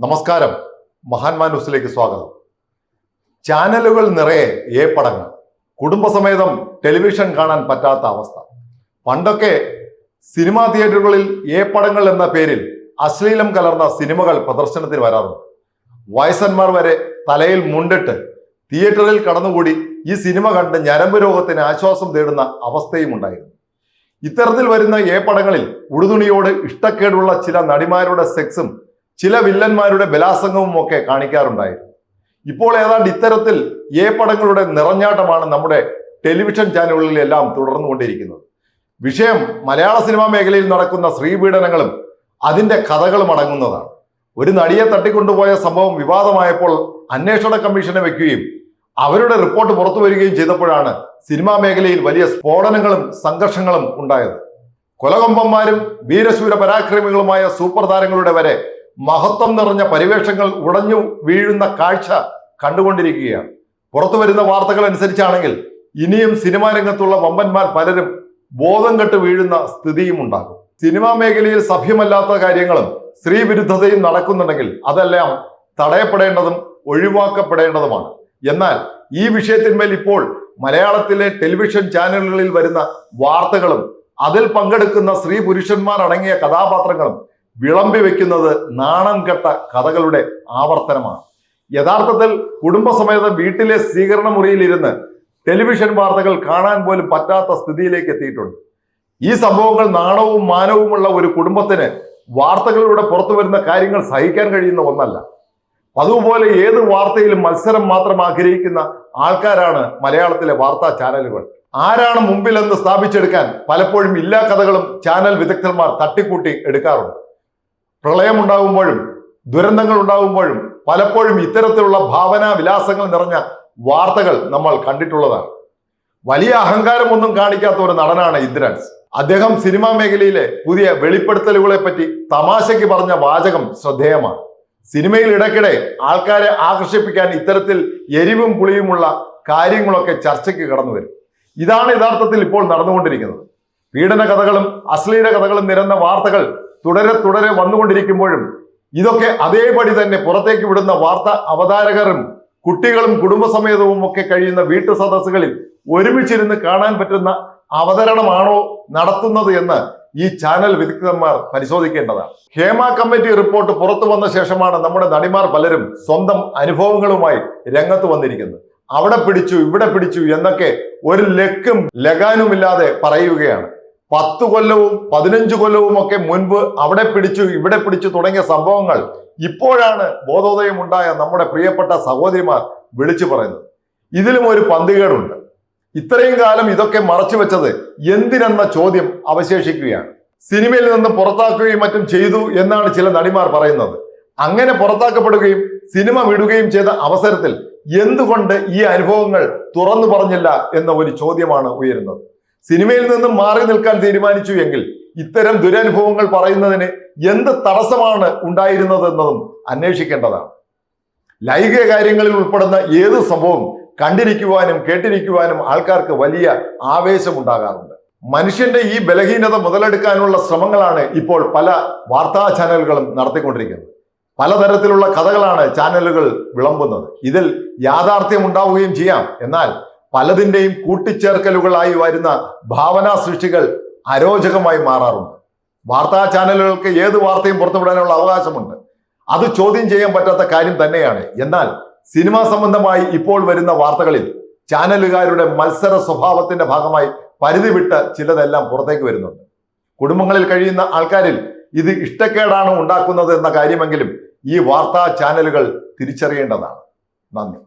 നമസ്കാരം. മഹാന്മാ ന്യൂസിലേക്ക് സ്വാഗതം. ചാനലുകൾ നിറയെ ഏ പടങ്ങൾ. കുടുംബസമേതം ടെലിവിഷൻ കാണാൻ പറ്റാത്ത അവസ്ഥ. പണ്ടൊക്കെ സിനിമാ തിയേറ്ററുകളിൽ ഏ പടങ്ങൾ എന്ന പേരിൽ അശ്ലീലം കലർന്ന സിനിമകൾ പ്രദർശനത്തിന് വരാറുണ്ട്. വയസ്സന്മാർ വരെ തലയിൽ മുണ്ടിട്ട് തിയേറ്ററിൽ കടന്നുകൂടി ഈ സിനിമ കണ്ട് ഞരമ്പ് രോഗത്തിന് ആശ്വാസം തേടുന്ന അവസ്ഥയും ഉണ്ടായിരുന്നു. ഇത്തരത്തിൽ വരുന്ന ഏ പടങ്ങളിൽ ഉടുതുണിയോട് ഇഷ്ടക്കേടുള്ള ചില നടിമാരുടെ സെക്സും ചില വില്ലന്മാരുടെ ബലാസംഗവും ഒക്കെ കാണിക്കാറുണ്ടായിരുന്നു. ഇപ്പോൾ ഏതാണ്ട് ഇത്തരത്തിൽ ഏ പടങ്ങളുടെ നിറഞ്ഞാട്ടമാണ് നമ്മുടെ ടെലിവിഷൻ ചാനലുകളിലെല്ലാം തുടർന്നുകൊണ്ടിരിക്കുന്നത്. വിഷയം മലയാള സിനിമാ മേഖലയിൽ നടക്കുന്ന സ്ത്രീപീഡനങ്ങളും അതിന്റെ കഥകളും അടങ്ങുന്നതാണ്. ഒരു നടിയെ തട്ടിക്കൊണ്ടുപോയ സംഭവം വിവാദമായപ്പോൾ അന്വേഷണ കമ്മീഷനെ വെക്കുകയും അവരുടെ റിപ്പോർട്ട് പുറത്തു വരികയും ചെയ്തപ്പോഴാണ് സിനിമാ മേഖലയിൽ വലിയ സ്ഫോടനങ്ങളും സംഘർഷങ്ങളും ഉണ്ടായത്. കൊലകൊമ്പന്മാരും വീരശൂര പരാക്രമികളുമായ സൂപ്പർ താരങ്ങളുടെ വരെ മഹത്വം നിറഞ്ഞ പരിവേഷങ്ങൾ ഉടഞ്ഞു വീഴുന്ന കാഴ്ച കണ്ടുകൊണ്ടിരിക്കുകയാണ്. പുറത്തു വരുന്ന വാർത്തകൾ അനുസരിച്ചാണെങ്കിൽ ഇനിയും സിനിമാ രംഗത്തുള്ള വമ്പന്മാർ പലരും ബോധം കെട്ട് വീഴുന്ന സ്ഥിതിയും ഉണ്ടാകും. സിനിമാ മേഖലയിൽ സഭ്യമല്ലാത്ത കാര്യങ്ങളും സ്ത്രീ വിരുദ്ധതയും നടക്കുന്നുണ്ടെങ്കിൽ അതെല്ലാം തടയപ്പെടേണ്ടതും ഒഴിവാക്കപ്പെടേണ്ടതുമാണ്. എന്നാൽ ഈ വിഷയത്തിന്മേൽ ഇപ്പോൾ മലയാളത്തിലെ ടെലിവിഷൻ ചാനലുകളിൽ വരുന്ന വാർത്തകളും അതിൽ പങ്കെടുക്കുന്ന സ്ത്രീ പുരുഷന്മാർ അടങ്ങിയ കഥാപാത്രങ്ങളും വിളമ്പി വെക്കുന്നത് നാണം കെട്ട കഥകളുടെ ആവർത്തനമാണ്. യഥാർത്ഥത്തിൽ കുടുംബസമേതം വീട്ടിലെ സ്വീകരണ മുറിയിലിരുന്ന് ടെലിവിഷൻ വാർത്തകൾ കാണാൻ പോലും പറ്റാത്ത സ്ഥിതിയിലേക്ക് എത്തിയിട്ടുണ്ട്. ഈ സംഭവങ്ങൾ നാണവും മാനവുമുള്ള ഒരു കുടുംബത്തിന് വാർത്തകളിലൂടെ പുറത്തു വരുന്ന കാര്യങ്ങൾ സഹിക്കാൻ കഴിയുന്ന ഒന്നല്ല. അതുപോലെ ഏത് വാർത്തയിലും മത്സരം മാത്രം ആഗ്രഹിക്കുന്ന ആൾക്കാരാണ് മലയാളത്തിലെ വാർത്താ ചാനലുകൾ. ആരാണ് മുമ്പിലെന്ന് സ്ഥാപിച്ചെടുക്കാൻ പലപ്പോഴും ഇല്ലാ കഥകളും ചാനൽ വിദഗ്ധന്മാർ തട്ടിക്കൂട്ടി എടുക്കാറുണ്ട്. പ്രളയമുണ്ടാകുമ്പോഴും ദുരന്തങ്ങൾ ഉണ്ടാകുമ്പോഴും പലപ്പോഴും ഇത്തരത്തിലുള്ള ഭാവനാ വിലാസങ്ങൾ നിറഞ്ഞ വാർത്തകൾ നമ്മൾ കണ്ടിട്ടുള്ളതാണ്. വലിയ അഹങ്കാരമൊന്നും കാണിക്കാത്ത ഒരു നടനാണ് ഇന്ദ്രൻസ്. അദ്ദേഹം സിനിമാ മേഖലയിലെ പുതിയ വെളിപ്പെടുത്തലുകളെ പറ്റി തമാശയ്ക്ക് പറഞ്ഞ വാചകം ശ്രദ്ധേയമാണ്. സിനിമയിൽ ഇടയ്ക്കിടെ ആൾക്കാരെ ആകർഷിപ്പിക്കാൻ ഇത്തരത്തിൽ എരിവും പുളിയുമുള്ള കാര്യങ്ങളൊക്കെ ചർച്ചയ്ക്ക് കടന്നു വരും ഇതാണ് യഥാർത്ഥത്തിൽ ഇപ്പോൾ നടന്നുകൊണ്ടിരിക്കുന്നത്. പീഡന കഥകളും അശ്ലീല കഥകളും നിരന്ന വാർത്തകൾ തുടരെ തുടരെ വന്നുകൊണ്ടിരിക്കുമ്പോഴും ഇതൊക്കെ അതേപടി തന്നെ പുറത്തേക്ക് വിടുന്ന വാർത്ത അവതാരകരും കുട്ടികളും കുടുംബസമേതവും ഒക്കെ കഴിയുന്ന വീട്ടു സദസ്സുകളിൽ ഒരുമിച്ചിരുന്ന് കാണാൻ പറ്റുന്ന അവതരണമാണോ നടത്തുന്നത് എന്ന് ഈ ചാനൽ വിദഗ്ധന്മാർ പരിശോധിക്കേണ്ടതാണ്. ഹേമ കമ്മിറ്റി റിപ്പോർട്ട് പുറത്തു വന്ന ശേഷമാണ് നമ്മുടെ നടിമാർ പലരും സ്വന്തം അനുഭവങ്ങളുമായി രംഗത്ത് വന്നിരിക്കുന്നത്. അവിടെ പിടിച്ചു ഇവിടെ പിടിച്ചു എന്നൊക്കെ ഒരു ലക്കും ലഗാനുമില്ലാതെ പറയുകയാണ്. പത്ത് കൊല്ലവും പതിനഞ്ച് കൊല്ലവും ഒക്കെ മുൻപ് അവിടെ പിടിച്ചു ഇവിടെ പിടിച്ചു തുടങ്ങിയ സംഭവങ്ങൾ ഇപ്പോഴാണ് ബോധോദയം ഉണ്ടായ നമ്മുടെ പ്രിയപ്പെട്ട സഹോദരിമാർ വിളിച്ചു പറയുന്നത്. ഇതിലും ഒരു പന്തികേടുണ്ട്. ഇത്രയും കാലം ഇതൊക്കെ മറച്ചു വെച്ചത് എന്തിനെന്ന ചോദ്യം അവശേഷിക്കുകയാണ്. സിനിമയിൽ നിന്ന് പുറത്താക്കുകയും മറ്റും ചെയ്തു എന്നാണ് ചില നടിമാർ പറയുന്നത്. അങ്ങനെ പുറത്താക്കപ്പെടുകയും സിനിമ വിടുകയും ചെയ്ത അവസരത്തിൽ എന്തുകൊണ്ട് ഈ അനുഭവങ്ങൾ തുറന്നു പറഞ്ഞില്ല എന്ന ഒരു ചോദ്യമാണ് ഉയരുന്നത്. സിനിമയിൽ നിന്നും മാറി നിൽക്കാൻ തീരുമാനിച്ചു എങ്കിൽ ഇത്തരം ദുരനുഭവങ്ങൾ പറയുന്നതിന് എന്ത് തടസ്സമാണ് ഉണ്ടായിരുന്നതെന്നതും അന്വേഷിക്കേണ്ടതാണ്. ലൈംഗിക കാര്യങ്ങളിൽ ഉൾപ്പെടുന്ന ഏത് സംഭവം കണ്ടിരിക്കുവാനും കേട്ടിരിക്കുവാനും ആൾക്കാർക്ക് വലിയ ആവേശമുണ്ടാകാറുണ്ട്. മനുഷ്യന്റെ ഈ ബലഹീനത മുതലെടുക്കാനുള്ള ശ്രമങ്ങളാണ് ഇപ്പോൾ പല വാർത്താ ചാനലുകളും നടത്തിക്കൊണ്ടിരിക്കുന്നത്. പലതരത്തിലുള്ള കഥകളാണ് ചാനലുകൾ വിളമ്പുന്നത്. ഇതിൽ യാഥാർത്ഥ്യം ഉണ്ടാവുകയും ചെയ്യാം. എന്നാൽ പലതിന്റെയും കൂട്ടിച്ചേർക്കലുകളായി വരുന്ന ഭാവനാ സൃഷ്ടികൾ അരോചകമായി മാറാറുണ്ട്. വാർത്താ ചാനലുകൾക്ക് ഏത് വാർത്തയും പുറത്തുവിടാനുള്ള അവകാശമുണ്ട്. അത് ചോദ്യം ചെയ്യാൻ പറ്റാത്ത കാര്യം തന്നെയാണ്. എന്നാൽ സിനിമാ സംബന്ധമായി ഇപ്പോൾ വരുന്ന വാർത്തകളിൽ ചാനലുകാരുടെ മത്സര സ്വഭാവത്തിന്റെ ഭാഗമായി പരിധി വിട്ട് ചിലതെല്ലാം പുറത്തേക്ക് വരുന്നുണ്ട്. കുടുംബങ്ങളിൽ കഴിയുന്ന ആൾക്കാരിൽ ഇത് ഇഷ്ടക്കേടാണ് ഉണ്ടാക്കുന്നത് എന്ന കാര്യമെങ്കിലും ഈ വാർത്താ ചാനലുകൾ തിരിച്ചറിയേണ്ടതാണ്. നന്ദി.